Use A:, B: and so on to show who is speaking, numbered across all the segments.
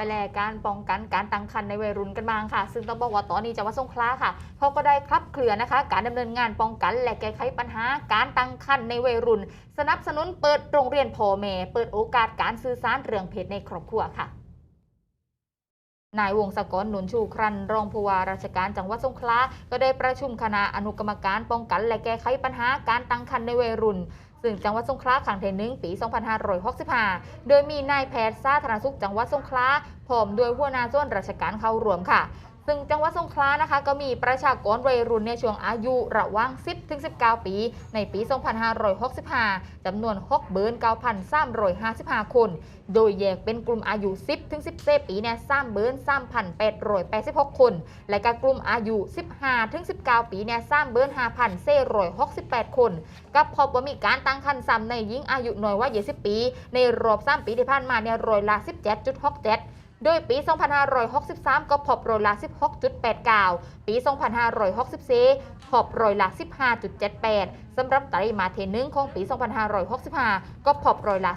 A: ไปแลการป้องกันการตั้งครรภ์ในวัยรุ่นกันบ้างค่ะ ซึ่งต้องบอกว่าตอนนี้จังหวัดสงขลาค่ะเขาก็ได้คลับเคลือนะคะ การดำเนินงานป้องกันและแก้ไขปัญหาการตั้งครรภ์ในวัยรุ่น สนับสนุนเปิดโรงเรียนพ่อแม่เปิดโอกาสการสื่อสารเรื่องเพศในครอบครัวค่ะ นายวงศกรหนุนชูครันรองผู้ว่าราชการจังหวัดสงขลา ก็ได้ประชุมคณะอนุกรรมการป้องกัน และแก้ไขปัญหาการตั้งครรภ์ในวัยรุ่น ซึ่งจังหวัดสงขลาขังเทนึ่งปี 2565 โดยมีนายแพทย์สาธารณสุขจังหวัดสงขลาพร้อมด้วยหัวหน้าส่วนราชการเข้ารวมค่ะ ซึ่งจังหวัดสงขลานะคะ ก็มีประชากรวัยรุ่นในช่วงอายุระหว่าง 10 ถึง 19 ปี ในปี 2565จำนวน6เบิร์น9,355 คน โดยแยกเป็นกลุ่มอายุ 10 ถึง 14 ปีเนี่ย3เบิร์น3,886 คน และก็กลุ่มอายุ 15 ถึง 19 ปีเนี่ย3เบิร์น5,468 คน ก็พบว่ามีการตั้งครรภ์ซ้ำในหญิงอายุน้อยกว่า 20 ปี ในรอบ 3 ปีที่ผ่านมาเนี่ยร้อยละ 17.67 โดยปี 2563 ก็พบร้อยละ 16.89 ปี 2564 พบร้อยละ 15.78 สำหรับไตรมาสที่หนึ่งของปี 2565 ก็พบร้อยละ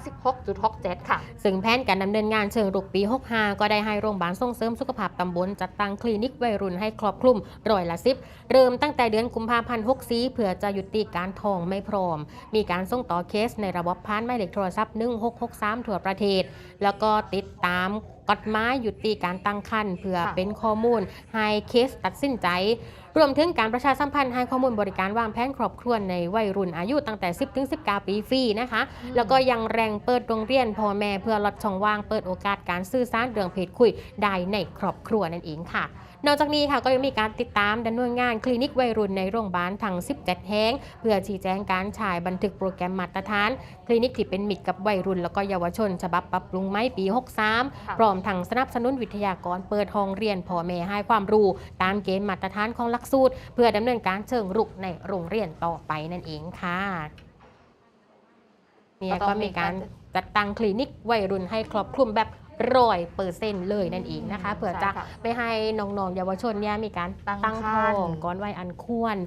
A: 16.67 ค่ะ
B: ซึ่งแผนการดำเนินงานเชิงรุกปี 65 ก็ได้ให้โรงพยาบาลส่งเสริมสุขภาพตำบลจัดตั้งคลินิกวัยรุ่นให้ครอบคลุมร้อยละสิบเริ่มตั้งแต่เดือนกุมภาพันธ์64เพื่อจะยุติการทองไม่พร้อม มีการส่งต่อเคสในระบบพานหมายเลขโทรศัพท์ 1663 ทั่วประเทศ แล้วก็ติดตามกฎหมายยุติการตั้งครรภ์เพื่อเป็นข้อมูลให้เคสตัดสินใจ รวมถึงการประชาสัมพันธ์ให้ข้อมูลบริการวางแผนครอบครัวในวัยรุ่นอายุตั้งแต่ 10ถึง19 ปีฟรีนะคะ แล้วก็ยังแรงเปิดโรงเรียนพ่อแม่เพื่อลดช่องว่างเปิดโอกาสการสื่อสารเรื่องเพศคุยได้ในครอบครัวนั่นเองค่ะนอกจากนี้ค่ะก็ยังมีการติดตามดำเนินงานคลินิกวัยรุ่นในโรงพยาบาลทั้ง 17 แห่งเพื่อชี้แจงการฉายบันทึกโปรแกรมมาตรฐาน คลินิกที่เป็นมิตรกับวัยรุ่น แล้วก็เยาวชน ฉบับปรับปรุงไหมปี 63 พร้อมทั้งสนับสนุนวิทยากรเปิดห้องเรียนพ่อแม่ให้ความรู้ ตามเกณฑ์มาตรฐานของหลักสูตร เพื่อดำเนินการเชิงรุกในโรงเรียนต่อไปนั่นเองค่ะเนี่ย
A: ก็ต้
B: ก็
A: องมี
B: มีการ
A: การ
B: จัดตั้งคลินิกวัยรุ่นให้ครอบคลุมแบบร้อยเปอร์เซ็นต์เลยนั่นเองนะคะเพื่อจะ
A: ใช่ค่ะ
B: ไม่ให้น้องๆเยาวชนเนี่ยมีการ
A: ตั้ง
B: ตั้ง
A: ครรภ์
B: ท้องก่อนวัยอันควร